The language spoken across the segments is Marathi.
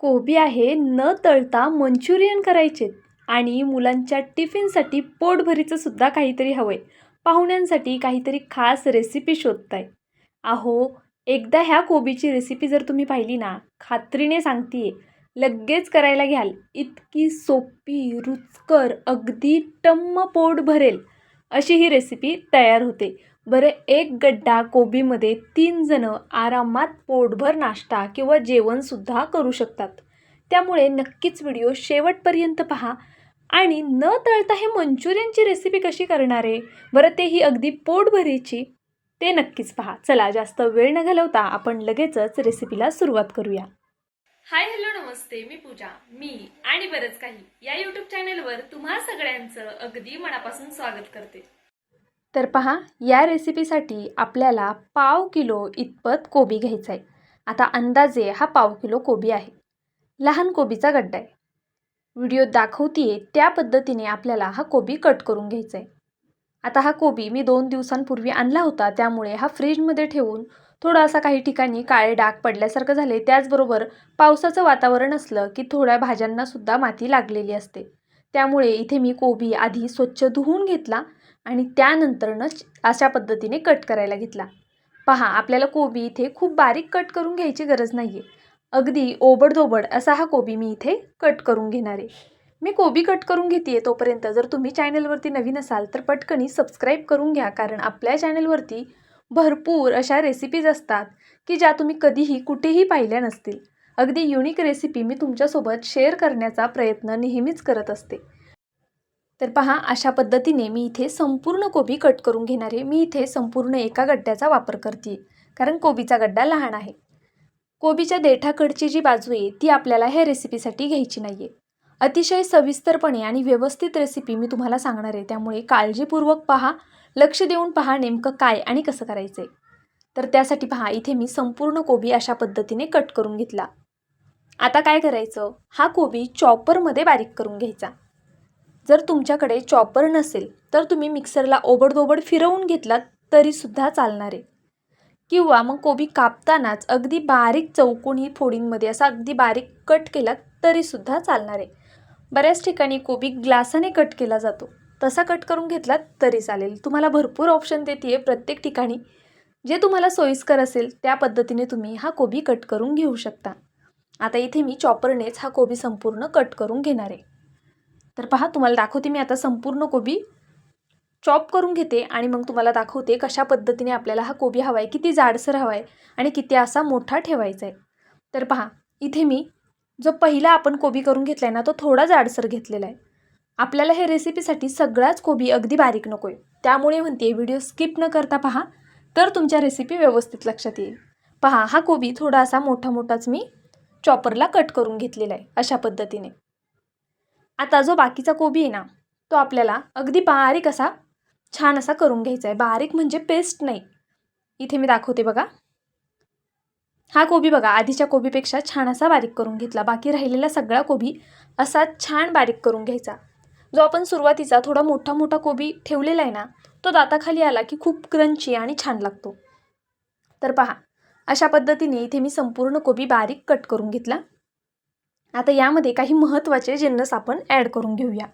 कोबी आहे न तळता मंचुरियन करायचे आणि मुलांच्या टिफिनसाठी पोटभरीचं सुद्धा काहीतरी हवं आहे पाहुण्यांसाठी काहीतरी खास रेसिपी शोधताय. अहो एकदा ह्या कोबीची रेसिपी जर तुम्ही पाहिली ना खात्रीने सांगते लगेच करायला घ्याल. इतकी सोपी रुचकर अगदी टम्म पोट भरेल अशी ही रेसिपी तयार होते. बरं एक गड्डा कोबीमध्ये तीन जणं आरामात पोटभर नाश्ता किंवा जेवणसुद्धा करू शकतात. त्यामुळे नक्कीच व्हिडिओ शेवटपर्यंत पहा. आणि न तळता हे मंचुरियनची रेसिपी कशी करणार? आहे बरं तेही अगदी पोटभरीची. ते नक्कीच पहा. चला जास्त वेळ न घालवता आपण लगेचच रेसिपीला सुरुवात करूया. हाय हॅलो नमस्ते. मी पूजा. मी आणि बरंच काही या यूट्यूब चॅनेलवर तुम्हा सगळ्यांचं अगदी मनापासून स्वागत करते. तर पहा या रेसिपीसाठी आपल्याला पाव किलो इतपत कोबी घ्यायचा आहे आता अंदाजे हा पाव किलो कोबी आहे. लहान कोबीचा गड्डा आहे. व्हिडिओ दाखवतीये त्या पद्धतीने आपल्याला हा कोबी कट करून घ्यायचा आहे आता हा कोबी मी दोन दिवसांपूर्वी आणला होता त्यामुळे हा फ्रीजमध्ये ठेवून थोडासा काही ठिकाणी काळे डाग पडल्यासारखं झाले त्याचबरोबर पावसाचं वातावरण असलं की थोड्या भाज्यांनासुद्धा माती लागलेली असते. त्यामुळे इथे मी कोबी आधी स्वच्छ धुवून घेतला आणि त्यानंतरनं अशा पद्धतीने कट करायला घेतला. पहा आपल्याला कोबी इथे खूप बारीक कट करून घ्यायची गरज नाही आहे अगदी ओबडधोबड असा हा कोबी मी इथे कट करून घेणार आहे. मी कोबी कट करून घेते आहे तोपर्यंत जर तुम्ही चॅनलवरती नवीन असाल तर पटकनी सबस्क्राईब करून घ्या. कारण आपल्या चॅनलवरती भरपूर अशा रेसिपीज असतात की ज्या तुम्ही कधीही कुठेही पाहिल्या नसतील. अगदी युनिक रेसिपी मी तुमच्यासोबत शेअर करण्याचा प्रयत्न नेहमीच करत असते. तर पहा अशा पद्धतीने मी इथे संपूर्ण कोबी कट करून घेणार आहे. मी इथे संपूर्ण एका गड्ड्याचा वापर करते कारण कोबीचा गड्डा लहान आहे. कोबीच्या देठाकडची जी बाजू आहे ती आपल्याला ह्या रेसिपीसाठी घ्यायची नाही आहे अतिशय सविस्तरपणे आणि व्यवस्थित रेसिपी मी तुम्हाला सांगणार आहे. त्यामुळे काळजीपूर्वक पहा लक्ष देऊन पहा नेमकं काय आणि कसं करायचं आहे तर त्यासाठी पहा इथे मी संपूर्ण कोबी अशा पद्धतीने कट करून घेतला. आता काय करायचं? हा कोबी चॉपरमध्ये बारीक करून घ्यायचा. जर तुमच्याकडे चॉपर नसेल तर तुम्ही मिक्सरला ओबडधोबड फिरवून घेतलात तरीसुद्धा चालणार आहे. किंवा मग कोबी कापतानाच अगदी बारीक चौकोनी फोडींमध्ये असा अगदी बारीक कट केला तरीसुद्धा चालणार आहे. बऱ्याच ठिकाणी कोबी ग्लासाने कट केला जातो. तसा कट करून घेतलात तरी चालेल. तुम्हाला भरपूर ऑप्शन देते प्रत्येक ठिकाणी. जे तुम्हाला सोयीस्कर असेल त्या पद्धतीने तुम्ही हा कोबी कट करून घेऊ शकता. आता इथे मी चॉपरनेच हा कोबी संपूर्ण कट करून घेणार आहे. तर पहा तुम्हाला दाखवते मी आता संपूर्ण कोबी. चॉप करून घेते आणि मग तुम्हाला दाखवते कशा पद्धतीने आपल्याला हा कोबी हवा आहे किती जाडसर हवा आहे आणि किती असा मोठा ठेवायचा आहे तर पहा इथे मी जो पहिला आपण कोबी करून घेतला आहे ना तो थोडा जाडसर घेतलेला आहे आपल्याला हे रेसिपीसाठी सगळाच कोबी अगदी बारीक नको आहे त्यामुळे म्हणते व्हिडिओ स्किप न करता पहा तर तुमच्या रेसिपी व्यवस्थित लक्षात येईल. पहा हा कोबी थोडा असा मोठा मोठाच मी चॉपरला कट करून घेतलेला आहे अशा पद्धतीने. आता जो बाकीचा कोबी आहे ना तो आपल्याला अगदी बारीक असा छान असा करून घ्यायचा आहे. बारीक म्हणजे पेस्ट नाही. इथे मी दाखवते बघा. हा कोबी बघा आधीच्या कोबीपेक्षा छान असा बारीक करून घेतला. बाकी राहिलेला सगळा कोबी असा छान बारीक करून घ्यायचा. जो आपण सुरुवातीचा थोडा मोठा मोठा कोबी ठेवलेला आहे ना तो दाताखाली आला की खूप क्रंची आणि छान लागतो. तर पहा अशा पद्धतीने इथे मी संपूर्ण कोबी बारीक कट करून घेतला. आता यामध्ये काही महत्त्वाचे जिन्नस आपण ॲड करून घेऊया.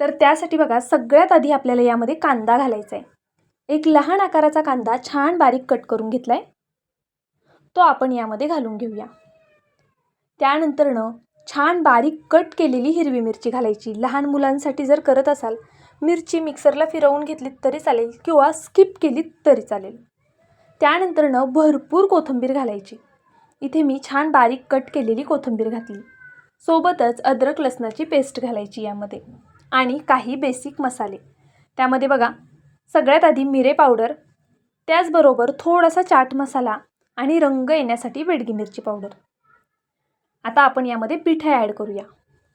तर त्यासाठी बघा सगळ्यात आधी आपल्याला यामध्ये कांदा घालायचा आहे एक लहान आकाराचा कांदा छान बारीक कट करून घेतला आहे तो आपण यामध्ये घालून घेऊया. त्यानंतरनं छान बारीक कट केलेली हिरवी मिरची घालायची. लहान मुलांसाठी जर करत असाल मिरची मिक्सरला फिरवून घेतलीत तरी चालेल किंवा स्किप केलीत तरी चालेल. त्यानंतरनं भरपूर कोथिंबीर घालायची. इथे मी छान बारीक कट केलेली कोथिंबीर घातली. सोबतच अद्रक लसणाची पेस्ट घालायची यामध्ये आणि काही बेसिक मसाले. त्यामध्ये बघा सगळ्यात आधी मिरे पावडर त्याचबरोबर थोडासा चाट मसाला आणि रंग येण्यासाठी वेडगी मिरची पावडर आता आपण यामध्ये पिठं ॲड करूया.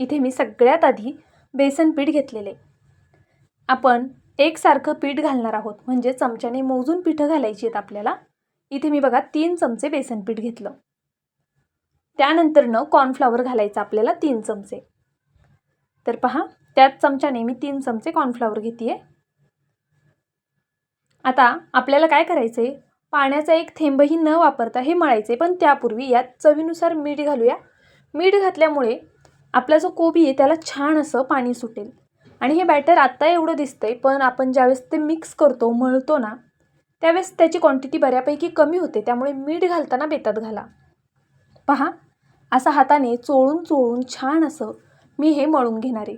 इथे मी सगळ्यात आधी बेसन पीठ घेतलेले. आपण एकसारखं पीठ घालणार आहोत म्हणजे चमच्याने मोजून पिठं घालायची आहेत आपल्याला. इथे मी बघा तीन चमचे बेसन पीठ घेतलं. त्यानंतरनं कॉर्नफ्लॉवर घालायचं आपल्याला तीन चमचे. तर पहा त्याच चमच्याने मी तीन चमचे कॉर्नफ्लॉवर घेते आता आपल्याला काय करायचं आहे पाण्याचा एक थेंबही न वापरता हे मळायचे पण त्यापूर्वी यात चवीनुसार मीठ घालूया. मीठ घातल्यामुळे आपला जो कोबी आहे त्याला छान असं पाणी सुटेल. आणि हे बॅटर आत्ता एवढं दिसतंय पण आपण ज्यावेळेस ते मिक्स करतो मळतो ना त्यावेळेस त्याची क्वांटिटी बऱ्यापैकी कमी होते त्यामुळे मीठ घालताना बेतात घाला. पहा असं हाताने चोळून चोळून छान असं मी हे मळून घेणार. आहे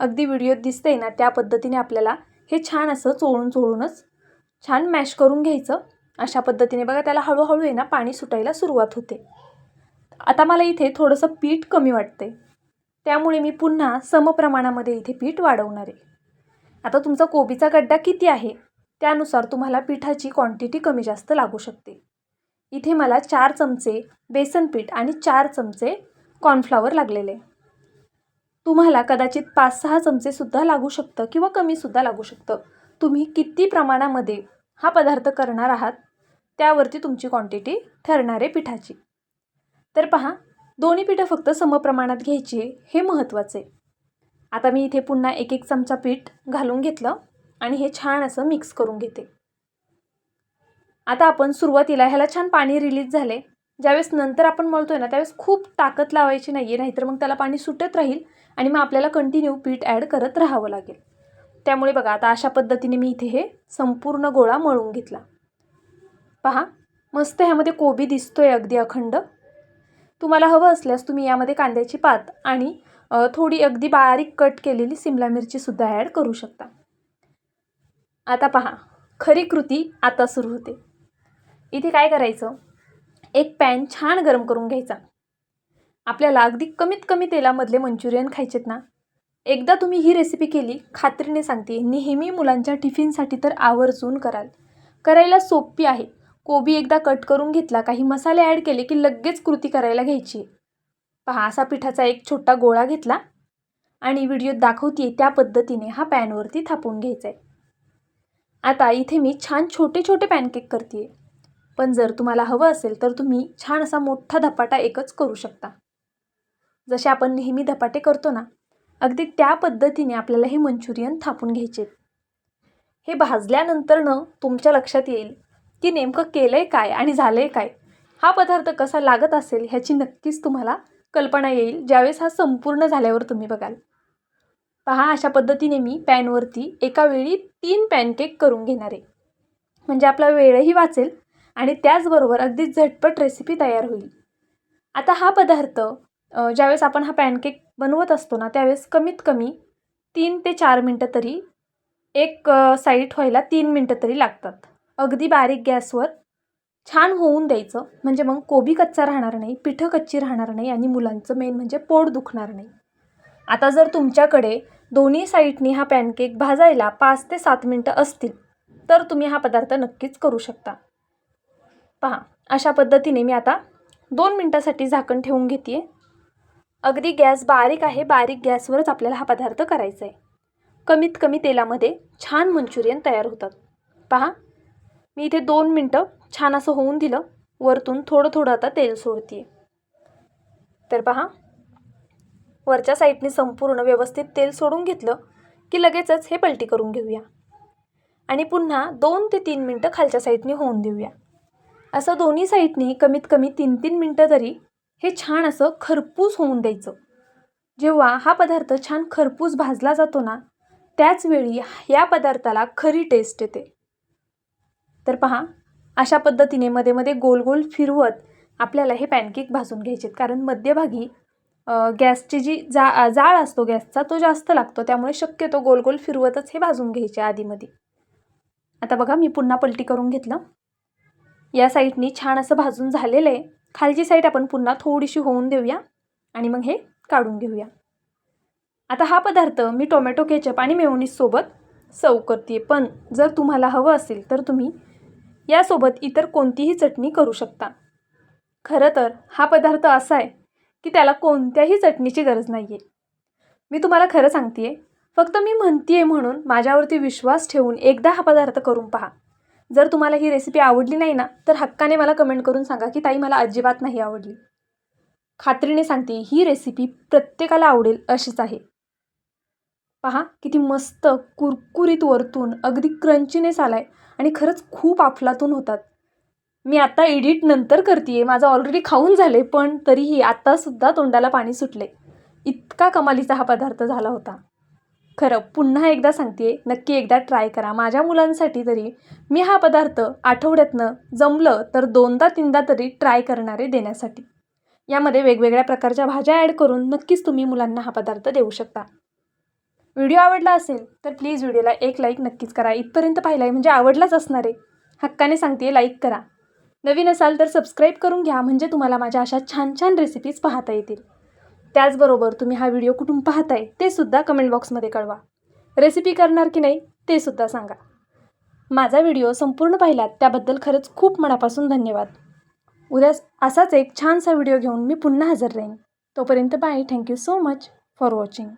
अगदी व्हिडिओत दिसतंय ना त्या पद्धतीने आपल्याला हे छान असं चोळून चोळूनच छान मॅश करून घ्यायचं. अशा पद्धतीने बघा त्याला हळूहळू आहे ना पाणी सुटायला सुरुवात होते. आता मला इथे थोडंसं पीठ कमी वाटते त्यामुळे मी पुन्हा समप्रमाणामध्ये इथे पीठ वाढवणार. आहे आता तुमचा कोबीचा गड्डा किती आहे? त्यानुसार तुम्हाला पिठाची क्वांटिटी कमी जास्त लागू शकते. इथे मला चार चमचे बेसन पीठ आणि चार चमचे कॉर्नफ्लॉवर लागलेले. तुम्हाला कदाचित पाच सहा चमचेसुद्धा लागू शकतं किंवा कमीसुद्धा लागू शकतं. तुम्ही किती प्रमाणामध्ये हा पदार्थ करणार आहात त्यावरती तुमची क्वांटिटी ठरणार आहे पिठाची. तर पहा दोन्ही पिठं फक्त समप्रमाणात घ्यायची हे महत्त्वाचं आहे. आता मी इथे पुन्हा एक एक चमचा पीठ घालून घेतलं आणि हे छान असं मिक्स करून घेते. आता आपण सुरुवातीला ह्याला छान पाणी रिलीज झाले. ज्यावेळेस नंतर आपण मळतो आहे ना त्यावेळेस खूप ताकद लावायची नाही आहे नाहीतर मग त्याला पाणी सुटत राहील आणि मग आपल्याला कंटिन्यू पीठ ॲड करत राहावं लागेल. त्यामुळे बघा आता अशा पद्धतीने मी इथे हे संपूर्ण गोळा मळून घेतला. पहा मस्त ह्यामध्ये कोबी दिसतो आहे अगदी अखंड. तुम्हाला हवं असल्यास तुम्ही यामध्ये कांद्याची पात आणि थोडी अगदी बारीक कट केलेली सिमला मिरचीसुद्धा ॲड करू शकता. आता पहा खरी कृती आता सुरू होते. इथे काय करायचं? एक पॅन छान गरम करून घ्यायचा. आपल्याला अगदी कमीत कमी तेलामधले मंचुरियन खायचेत ना? एकदा तुम्ही ही रेसिपी केली खात्रीने सांगते नेहमी मुलांच्या टिफिनसाठी तर आवर्जून कराल. करायला सोपी आहे. कोबी एकदा कट करून घेतला काही मसाले ॲड केले की लगेच कृती करायला घ्यायची. पहा असा पिठाचा एक छोटा गोळा घेतला आणि व्हिडिओत दाखवते त्या पद्धतीने हा पॅनवरती थापून घ्यायचा आहे आता इथे मी छान छोटे छोटे पॅनकेक करते पण जर तुम्हाला हवं असेल तर तुम्ही छान असा मोठा धपाटा एकच करू शकता. जसे आपण नेहमी धपाटे करतो ना अगदी त्या पद्धतीने आपल्याला हे मंचुरियन थापून घ्यायचे. हे भाजल्यानंतरनं तुमच्या लक्षात येईल की नेमकं केलं आहे काय आणि झालं आहे काय. हा पदार्थ कसा लागत असेल ह्याची नक्कीच तुम्हाला कल्पना येईल ज्यावेळेस हा संपूर्ण झाल्यावर तुम्ही बघाल. पहा अशा पद्धतीने मी पॅनवरती एका वेळी तीन पॅनकेक करून घेणार. आहे म्हणजे आपला वेळही वाचेल आणि त्याचबरोबर अगदी झटपट रेसिपी तयार होईल. आता हा पदार्थ ज्यावेळेस आपण हा पॅनकेक बनवत असतो ना त्यावेळेस कमीत कमी तीन ते चार मिनटं तरी एक साईड व्हायला तीन मिनटं तरी लागतात. अगदी बारीक गॅसवर छान होऊन द्यायचं. म्हणजे मग कोबी कच्चा राहणार नाही पिठं कच्ची राहणार नाही आणि मुलांचं मेन म्हणजे पोट दुखणार नाही. आता जर तुमच्याकडे दोन्ही साईडनी हा पॅनकेक भाजायला पाच ते सात मिनटं असतील तर तुम्ही हा पदार्थ नक्कीच करू शकता. पहा अशा पद्धतीने मी आता दोन मिनटासाठी झाकण ठेवून घेते अगदी गॅस बारीक आहे बारीक गॅसवरच आपल्याला हा पदार्थ करायचा आहे. कमीत कमी तेलामध्ये छान मंचुरियन तयार होतात. पहा मी इथे दोन मिनटं छान असं होऊन दिलं वरतून थोडं थोडं आता तेल सोडते तर पहा वरच्या साईडने संपूर्ण व्यवस्थित तेल सोडून घेतलं की लगेचच हे पलटी करून घेऊया. आणि पुन्हा दोन ते तीन मिनटं खालच्या साईडने होऊन देऊया. असं दोन्ही साईडनी कमीत कमी तीन तीन मिनटं तरी हे छान असं खरपूस होऊन द्यायचं. जेव्हा हा पदार्थ छान खरपूस भाजला जातो ना त्याचवेळी या पदार्थाला खरी टेस्ट येते. तर पहा अशा पद्धतीने मध्ये मध्ये गोल गोल फिरवत आपल्याला हे पॅनकेक भाजून घ्यायचे कारण मध्यभागी गॅसची जी जा जाळ असतो गॅसचा तो जास्त लागतो. त्यामुळे शक्यतो गोल गोल फिरवतच हे भाजून घ्यायचे आधीमध्ये. आता बघा मी पुन्हा पलटी करून घेतलं. या साईडनी छान असं भाजून झालेलं आहे. खालची साईड आपण पुन्हा थोडीशी होऊन देऊया आणि मग हे काढून घेऊया. आता हा पदार्थ मी टोमॅटो केचप आणि मेवणीसोबत सव करते पण जर तुम्हाला हवं असेल तर तुम्ही यासोबत इतर कोणतीही चटणी करू शकता. खरं तर हा पदार्थ असा आहे की त्याला कोणत्याही चटणीची गरज नाही आहे मी तुम्हाला खरं सांगते आहे फक्त मी म्हणते आहे म्हणून माझ्यावरती विश्वास ठेवून एकदा हा पदार्थ करून पहा. जर तुम्हाला ही रेसिपी आवडली नाही ना तर हक्काने मला कमेंट करून सांगा की ताई मला अजिबात नाही आवडली. खात्रीने सांगते ही रेसिपी प्रत्येकाला आवडेल अशीच आहे. पहा किती मस्त कुरकुरीत वरतून अगदी क्रंचीनेस आला आहे आणि खरंच खूप अफलातून होतात. मी आता एडिट नंतर करते आहे माझं ऑलरेडी खाऊन झाले पण तरीही आत्तासुद्धा तोंडाला पाणी सुटले इतका कमालीचा हा पदार्थ झाला होता. खरं पुन्हा एकदा सांगते नक्की एकदा ट्राय करा. माझ्या मुलांसाठी तरी मी हा पदार्थ आठवड्यातनं जमलं तर दोनदा तीनदा तरी ट्राय करणारे देण्यासाठी. यामध्ये वेगवेगळ्या प्रकारच्या भाज्या ॲड करून नक्कीच तुम्ही मुलांना हा पदार्थ देऊ शकता. व्हिडिओ आवडला असेल तर प्लीज व्हिडिओला एक लाईक नक्कीच करा. इथपर्यंत पाहिला आहे म्हणजे आवडलाच असणार आहे. हक्काने सांगते लाईक करा. नवीन असाल तर सबस्क्राईब करून घ्या म्हणजे तुम्हाला माझ्या अशा छान छान रेसिपीज पाहता येतील. त्याचबरोबर तुम्ही हा व्हिडिओ कुठून पाहताय ते सुद्धा कमेंट बॉक्समध्ये कळवा. रेसिपी करणार की नाही ते सुद्धा सांगा. माझा व्हिडिओ संपूर्ण पाहिलात त्याबद्दल खरंच खूप मनापासून धन्यवाद. उद्या असाच एक छानसा व्हिडिओ घेऊन मी पुन्हा हजर राहीन. तोपर्यंत bye thank you so much for watching